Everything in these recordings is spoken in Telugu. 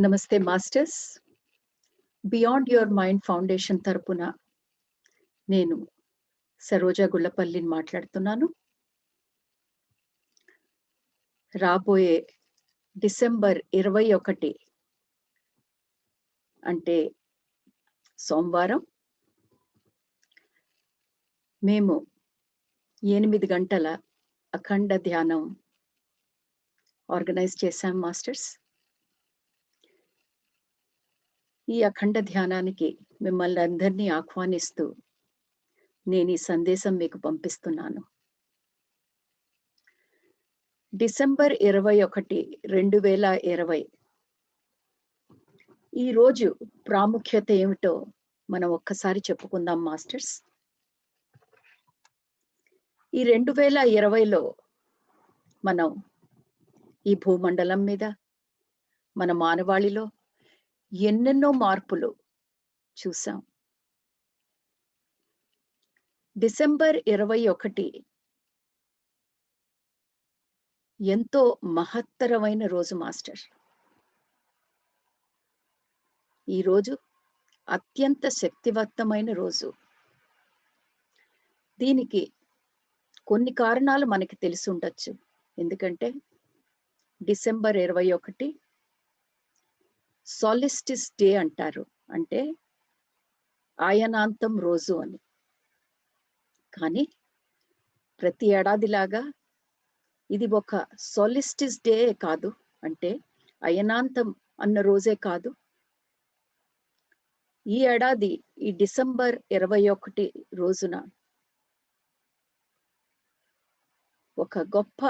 నమస్తే masters. Beyond your mind foundation తరపున నేను సరోజా గుళ్ళపల్లిని మాట్లాడుతున్నాను. రాబోయే డిసెంబర్ ఇరవై ఒకటి అంటే సోమవారం మేము ఎనిమిది గంటల అఖండ ధ్యానం ఆర్గనైజ్ చేశాం మాస్టర్స్. ఈ అఖండ ధ్యానానికి మిమ్మల్ని అందరినీ ఆహ్వానిస్తూ నేను ఈ సందేశం మీకు పంపిస్తున్నాను. డిసెంబర్ ఇరవై ఒకటి రెండు వేల ఇరవై. ఈరోజు ప్రాముఖ్యత ఏమిటో మనం ఒక్కసారి చెప్పుకుందాం మాస్టర్స్. ఈ రెండు వేల ఇరవైలో మనం ఈ భూమండలం మీద మన మానవాళిలో ఎన్నెన్నో మార్పులు చూసాం. డిసెంబర్ ఇరవై ఒకటి ఎంతో మహత్తరమైన రోజు మాస్టర్. ఈరోజు అత్యంత శక్తివంతమైన రోజు. దీనికి కొన్ని కారణాలు మనకి తెలిసి ఉండొచ్చు. ఎందుకంటే డిసెంబర్ ఇరవై ఒకటి సాలిస్టిస్ డే అంటారు. అంటే ఆయనాంతం రోజు అని. కానీ ప్రతి ఏడాదిలాగా ఇది ఒక సోలిస్టిస్ డే కాదు. అంటే అయనాంతం అన్న రోజే కాదు. ఈ ఏడాది ఈ డిసెంబర్ ఇరవై ఒకటి రోజున ఒక గొప్ప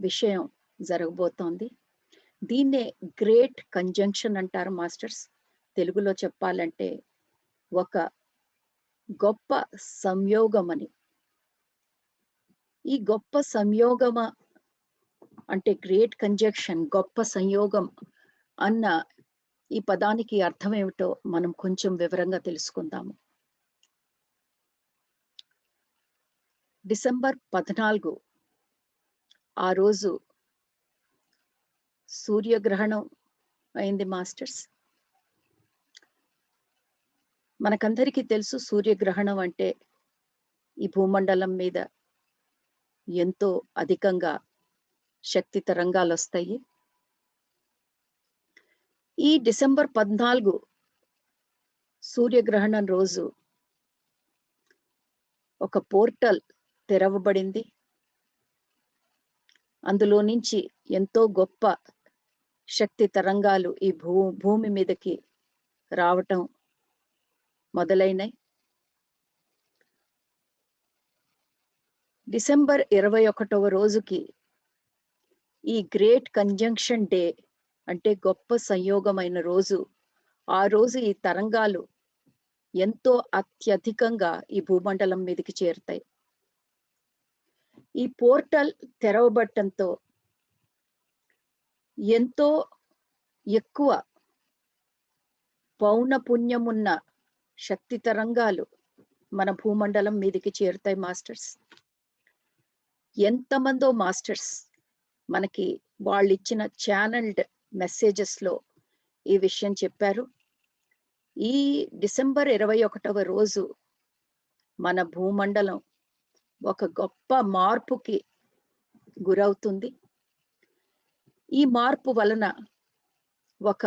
విషయం జరగబోతోంది. దీన్నే గ్రేట్ కంజంక్షన్ అంటారు మాస్టర్స్. తెలుగులో చెప్పాలంటే ఒక గొప్ప సంయోగం అని ఈ గొప్ప సంయోగమ అంటే గ్రేట్ కంజక్షన్ గొప్ప సంయోగం అన్న ఈ పదానికి అర్థం ఏమిటో మనం కొంచెం వివరంగా తెలుసుకుందాము. డిసెంబర్ పద్నాలుగు ఆ రోజు సూర్యగ్రహణం అయింది మాస్టర్స్. మనకందరికీ తెలుసు సూర్యగ్రహణం అంటే ఈ భూమండలం మీద ఎంతో అధికంగా శక్తి తరంగాలు వస్తాయి ఈ డిసెంబర్ పద్నాలుగు సూర్యగ్రహణం రోజు ఒక పోర్టల్ తెరవబడింది. అందులో నుంచి ఎంతో గొప్ప శక్తి తరంగాలు ఈ భూ భూమి మీదకి రావటం మొదలైనాయి డిసెంబర్ ఇరవై ఒకటవ రోజుకి ఈ గ్రేట్ కంజంక్షన్ డే అంటే గొప్ప సంయోగమైన రోజు. ఆ రోజు ఈ తరంగాలు ఎంతో అత్యధికంగా ఈ భూమండలం మీదకి చేరుతాయి. ఈ పోర్టల్ తెరవబట్టంతో ఎంతో ఎక్కువ పౌనపుణ్యమున్న శక్తి తరంగాలు మన భూమండలం మీదకి చేరుతాయి మాస్టర్స్. ఎంతమందో మాస్టర్స్ మనకి వాళ్ళు ఇచ్చిన ఛానల్డ్ మెసేజెస్లో ఈ విషయం చెప్పారు. ఈ డిసెంబర్ ఇరవై ఒకటవ రోజు మన భూమండలం ఒక గొప్ప మార్పుకి గురవుతుంది. ఈ మార్పు వలన ఒక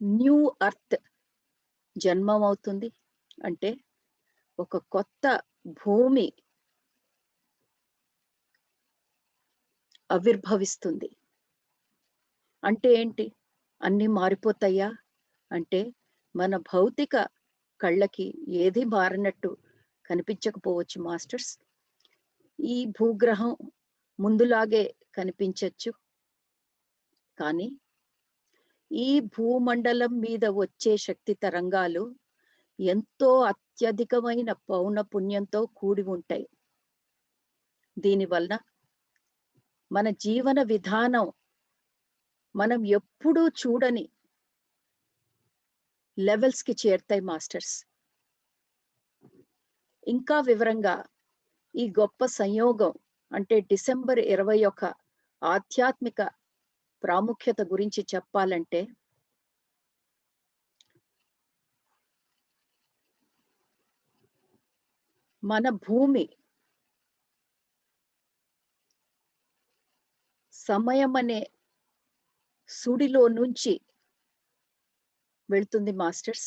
న్యూ అర్త్ జన్మం అవుతుంది అంటే ఒక కొత్త భూమి ఆవిర్భవిస్తుంది. అంటే ఏంటి? అన్ని మారిపోతాయా? అంటే మన భౌతిక కళ్ళకి ఏది మారినట్టు కనిపించకపోవచ్చు మాస్టర్స్? ఈ భూగ్రహం ముందులాగే కనిపించవచ్చు కానీ ఈ భూమండలం మీద వచ్చే శక్తి తరంగాలు ఎంతో అత్యధికమైన పౌన పుణ్యంతో కూడి ఉంటాయి. దీనివలన మన జీవన విధానం మనం ఎప్పుడూ చూడని లెవెల్స్కి చేరుతాయి మాస్టర్స్ ఇంకా వివరంగా ఈ గొప్ప సంయోగం అంటే డిసెంబర్ ఇరవై ఒక ఆధ్యాత్మిక ప్రాముఖ్యత గురించి చెప్పాలంటే మన భూమి సమయం అనే సుడిలో నుంచి వెళ్తుంది మాస్టర్స్.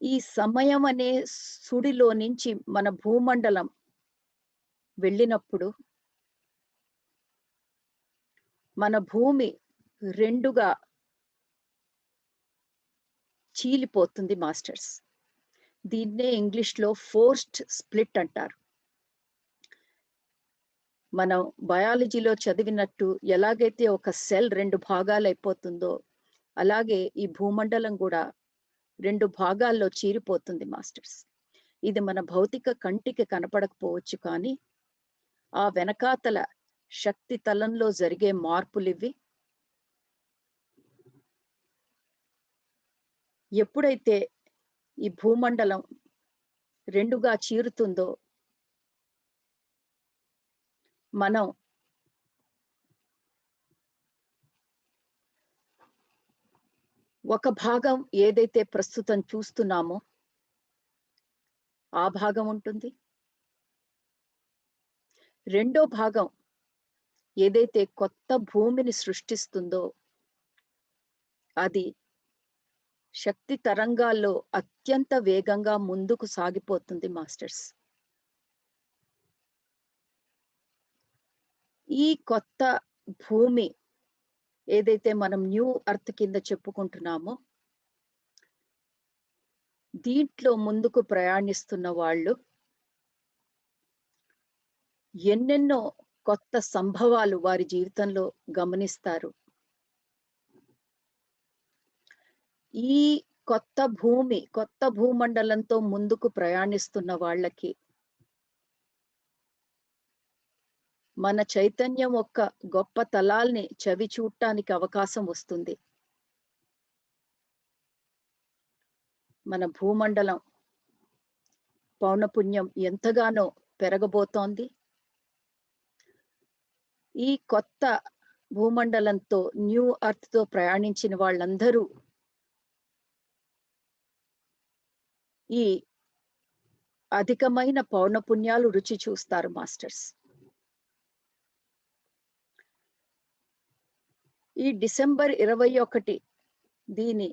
ఈ సమయం అనే సుడిలో నుంచి మన భూమండలం వెళ్ళినప్పుడు మన భూమి రెండుగా చీలిపోతుంది మాస్టర్స్. దీన్నే ఇంగ్లీష్లో ఫోర్స్డ్ స్ప్లిట్ అంటారు. మనం బయాలజీలో చదివినట్టు ఎలాగైతే ఒక సెల్ రెండు భాగాలు అయిపోతుందో అలాగే ఈ భూమండలం కూడా రెండు భాగాల్లో చీరిపోతుంది మాస్టర్స్. ఇది మన భౌతిక కంటికి కనపడకపోవచ్చు కానీ ఆ వెనకాతల శక్తి తలంలో జరిగే మార్పులు ఇవి ఎప్పుడైతే ఈ భూమండలం రెండుగా చీరుతుందో మనం ఒక భాగం ఏదైతే ప్రస్తుతం చూస్తున్నామో ఆ భాగం ఉంటుంది. రెండో భాగం ఏదైతే కొత్త భూమిని సృష్టిస్తుందో అది శక్తి తరంగాల్లో అత్యంత వేగంగా ముందుకు సాగిపోతుంది మాస్టర్స్. ఈ కొత్త భూమి ఏదైతే మనం న్యూ అర్త్ కింద చెప్పుకుంటున్నామో దీంట్లో ముందుకు ప్రయాణిస్తున్న వాళ్ళు ఎన్నెన్నో కొత్త సంభవాలు వారి జీవితంలో గమనిస్తారు. ఈ కొత్త భూమి కొత్త భూమండలంతో ముందుకు ప్రయాణిస్తున్న వాళ్ళకి మన చైతన్యం ఒక్క గొప్ప తలాల్ని చవి చూడటానికి అవకాశం వస్తుంది. మన భూమండలం పౌనపుణ్యం ఎంతగానో పెరగబోతోంది. ఈ కొత్త భూమండలంతో న్యూ అర్త్తో ప్రయాణించిన వాళ్ళందరూ ఈ అధికమైన పౌనపుణ్యాలు రుచి చూస్తారు మాస్టర్స్. ఈ డిసెంబర్ ఇరవై ఒకటి దీని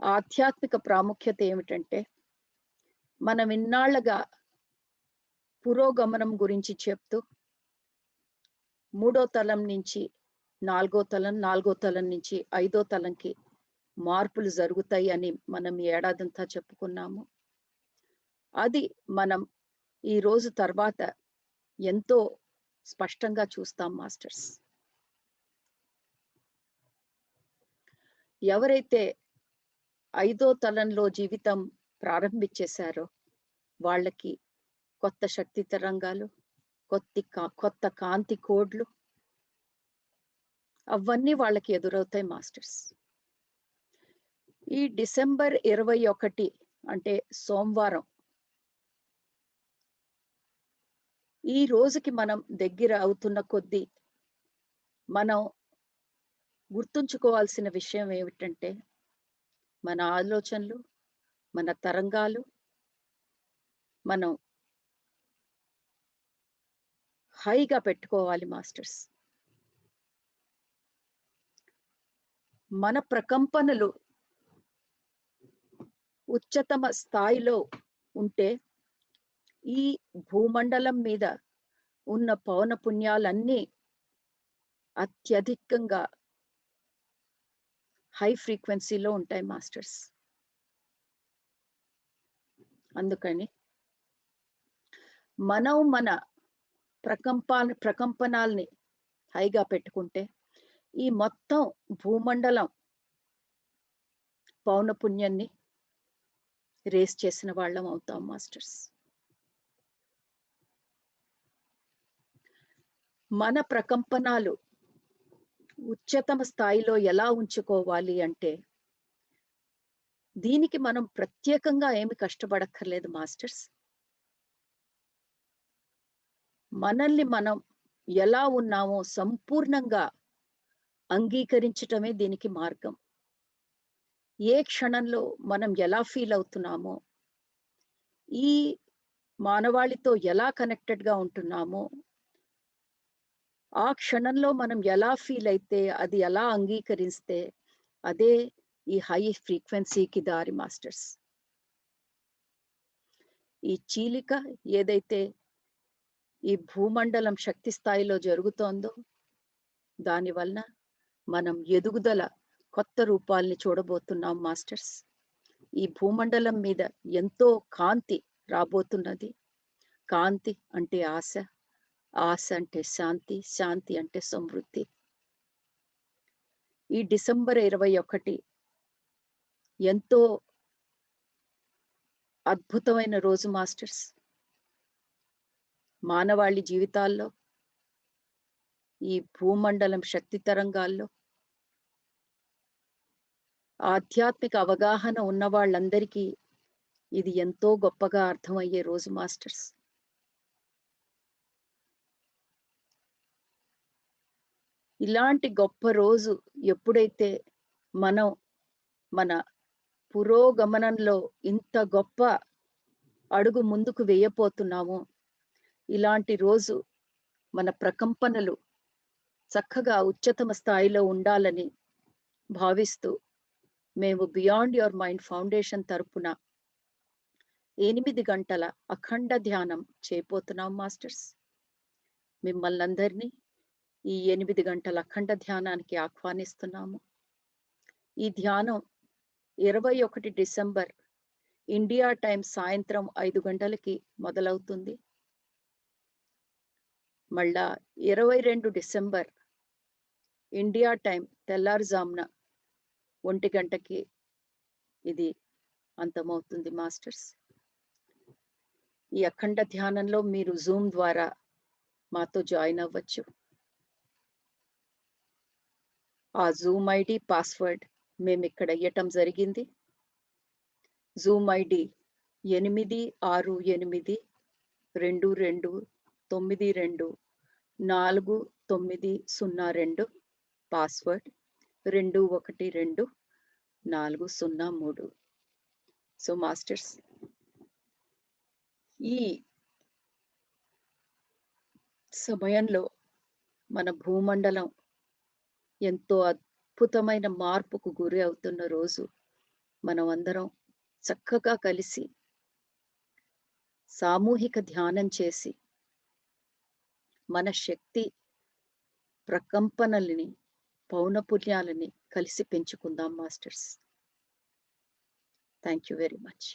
ఆధ్యాత్మిక ప్రాముఖ్యత ఏమిటంటే మనం ఇన్నాళ్ళుగా పురోగమనం గురించి చెప్తూ మూడో తలం నుంచి నాలుగో తలం నాలుగో తలం నుంచి ఐదో తలంకి మార్పులు జరుగుతాయి అని మనం ఏడాదంతా చెప్పుకున్నాము. అది మనం ఈ రోజు తర్వాత ఎంతో స్పష్టంగా చూస్తాం మాస్టర్స్. ఎవరైతే ఐదో తలంలో జీవితం ప్రారంభించేశారో వాళ్ళకి కొత్త శక్తి తరంగాలు కొత్త కా- కొత్త కాంతి కోడ్లు అవన్నీ వాళ్ళకి ఎదురవుతాయి మాస్టర్స్. ఈ డిసెంబర్ ఇరవై ఒకటి అంటే సోమవారం ఈ రోజుకి మనం దగ్గర అవుతున్న కొద్దీ మనం గుర్తుంచుకోవాల్సిన విషయం ఏమిటంటే మన ఆలోచనలు మన తరంగాలు మనం హైగా పెట్టుకోవాలి మాస్టర్స్. మన ప్రకంపనలు ఉచ్చతమ స్థాయిలో ఉంటే ఈ భూమండలం మీద ఉన్న పవన పుణ్యాలన్నీ అత్యధికంగా హై ఫ్రీక్వెన్సీలో ఉంటాయి మాస్టర్స్. అందుకని మనం మన ప్రకంప ప్రకంపనాల్ని హైగా పెట్టుకుంటే ఈ మొత్తం భూమండలం పౌనపుణ్యాన్ని రేస్ చేసిన వాళ్ళం అవుతాం మాస్టర్స్. మన ప్రకంపనాలు ఉच्चతమ స్థాయిలో ఎలా ఉంచుకోవాలి అంటే దీనికి మనం ప్రత్యేకంగా ఏమి కష్టపడక్కర్లేదు మాస్టర్స్. మనల్ని మనం ఎలా ఉన్నామో సంపూర్ణంగా అంగీకరించటమే దీనికి మార్గం. ఏ క్షణంలో మనం ఎలా ఫీల్ అవుతున్నామో ఈ మానవాళితో ఎలా కనెక్టెడ్గా ఉంటున్నామో ఆ క్షణంలో మనం ఎలా ఫీల్ అయితే అది ఎలా అంగీకరిస్తే అదే ఈ హై ఫ్రీక్వెన్సీకి దారి మాస్టర్స్. ఈ చీలిక ఏదైతే ఈ భూమండలం శక్తి స్థాయిలో జరుగుతోందో దాని వలన మనం ఎదుగుదల కొత్త రూపాల్ని చూడబోతున్నాం మాస్టర్స్. ఈ భూమండలం మీద ఎంతో కాంతి రాబోతున్నది. కాంతి అంటే ఆశ ఆశ అంటే శాంతి శాంతి అంటే సమృద్ధి. ఈ డిసెంబర్ ఇరవై ఒకటి ఎంతో అద్భుతమైన రోజు మాస్టర్స్. మానవాళి జీవితాల్లో ఈ భూమండలం శక్తి తరంగాల్లో ఆధ్యాత్మిక అవగాహన ఉన్న వాళ్ళందరికీ ఇది ఎంతో గొప్పగా అర్థమయ్యే రోజు మాస్టర్స్. ఇలాంటి గొప్ప రోజు ఎప్పుడైతే మనం మన పురోగమనంలో ఇంత గొప్ప అడుగు ముందుకు వేయపోతున్నామో ఇలాంటి రోజు మన ప్రకంపనలు చక్కగా ఉచ్చతమ స్థాయిలో ఉండాలని భావిస్తూ మేము బియాండ్ యువర్ మైండ్ ఫౌండేషన్ తరపున ఎనిమిది గంటల అఖండ ధ్యానం చేయబోతున్నాం మాస్టర్స్. మిమ్మల్ని అందరినీ ఈ ఎనిమిది గంటల అఖండ ధ్యానానికి ఆహ్వానిస్తున్నాము. ఈ ధ్యానం ఇరవై ఒకటి డిసెంబర్ ఇండియా టైం సాయంత్రం ఐదు గంటలకి మొదలవుతుంది. మళ్ళా ఇరవై రెండు డిసెంబర్ ఇండియా టైం తెల్లారుజామున ఒంటి గంటకి ఇది అంతమవుతుంది మాస్టర్స్. ఈ అఖండ ధ్యానంలో మీరు జూమ్ ద్వారా మాతో జాయిన్ అవ్వచ్చు. ఆ జూమ్ ఐడి పాస్వర్డ్ మేము ఇక్కడ ఇవ్వటం జరిగింది. జూమ్ ఐడి ఎనిమిది ఆరు ఎనిమిది రెండు రెండు తొమ్మిది రెండు నాలుగు తొమ్మిది సున్నా రెండు పాస్వర్డ్ రెండు ఒకటి రెండు నాలుగు సున్నా మూడు. సో మాస్టర్స్ ఈ సమయంలో మన భూమండలం ఎంతో అద్భుతమైన మార్పుకు గురి అవుతున్న రోజు మనం అందరం చక్కగా కలిసి సామూహిక ధ్యానం చేసి మన శక్తి ప్రకంపనలని పౌనపుణ్యాలని కలిసి పెంచుకుందాం masters. Thank you very much